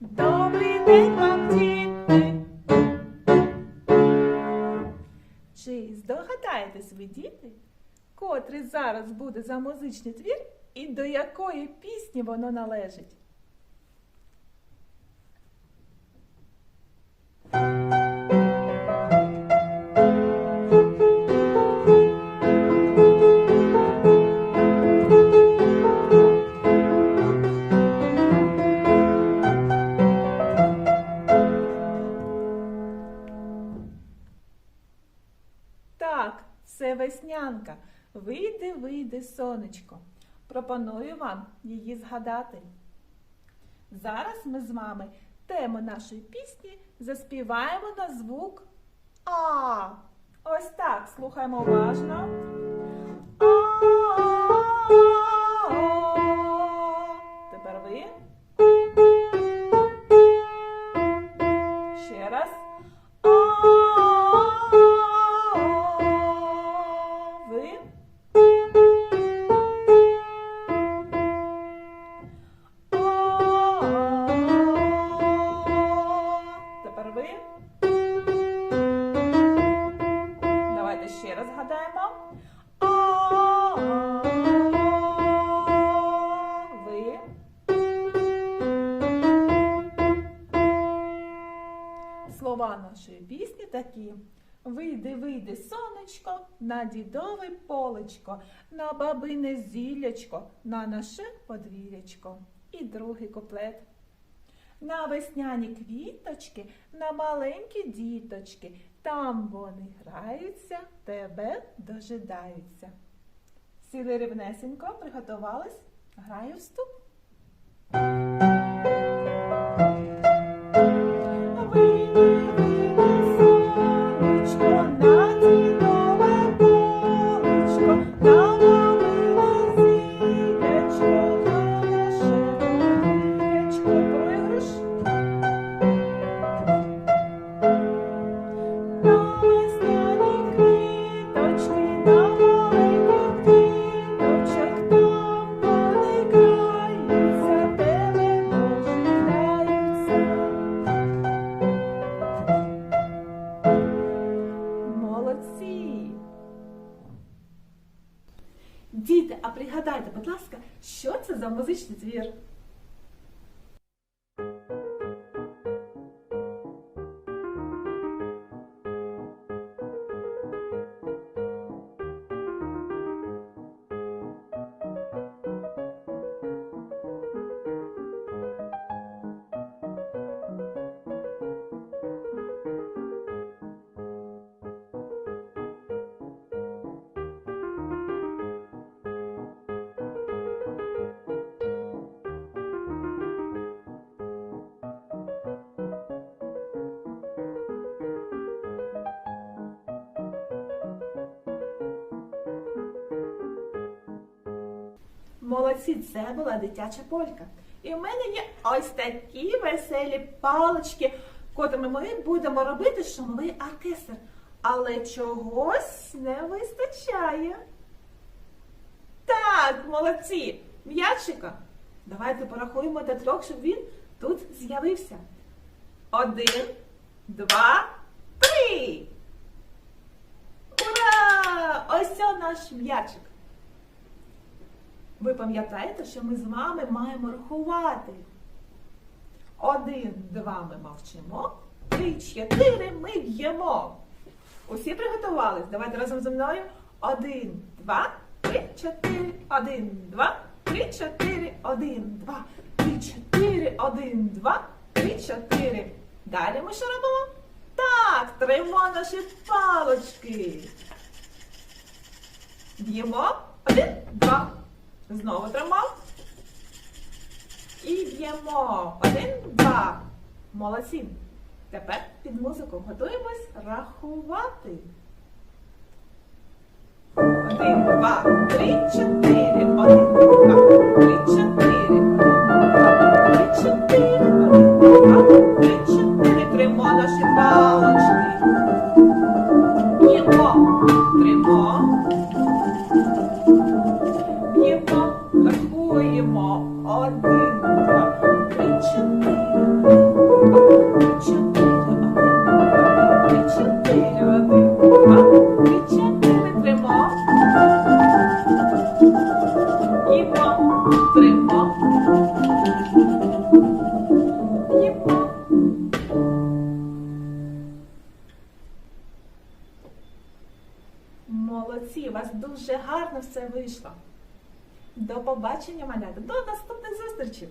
Добрий день вам, діти! Чи здогадаєтесь ви, діти, котрий зараз буде за музичний твір і до якої пісні воно належить? Веснянка. Вийде, вийде сонечко. Пропоную вам її згадати. Зараз ми з вами тему нашої пісні заспіваємо на звук А. Ось так, слухаємо уважно. Тепер ви. Ще раз. Ви. Слова нашої пісні такі. Вийди, вийди, сонечко, на дідове полечко, на бабине зіллячко, на наше подвір'ячко. І другий куплет. На весняні квіточки, на маленькі діточки, там вони граються, тебе дожидаються. Сіли рівнесенько, приготувались, граю вступ. Що це за музичний твір? Молодці, це була дитяча полька. І в мене є ось такі веселі палички, котрими ми будемо робити шумовий оркестр. Але чогось не вистачає. Так, молодці, м'ячика. Давайте порахуємо до трьох, щоб він тут з'явився. Один, два, три. Ура! Ось це наш м'ячик. Ви пам'ятаєте, що ми з вами маємо рахувати. Один, два ми мовчимо. Три, чотири ми б'ємо. Усі приготувались? Давайте разом зі мною. Один, два, три, чотири. Один, два, три, чотири. Один, два, три, чотири. Один, два, три, чотири. Далі ми що робимо? Так, тримо наші палочки. Б'ємо. Один, два. Знову тримав. І б'ємо. Один, два. Молодці. Тепер під музику готуємось рахувати. Один, два, три, чотири. Один, два, три, чотири. Один, два, три, чотири. Один, два, три, чотири. Тримо наші палочки. тримав. Молодці, у вас дуже гарно все вийшло. До побачення, малята, до наступних зустрічей!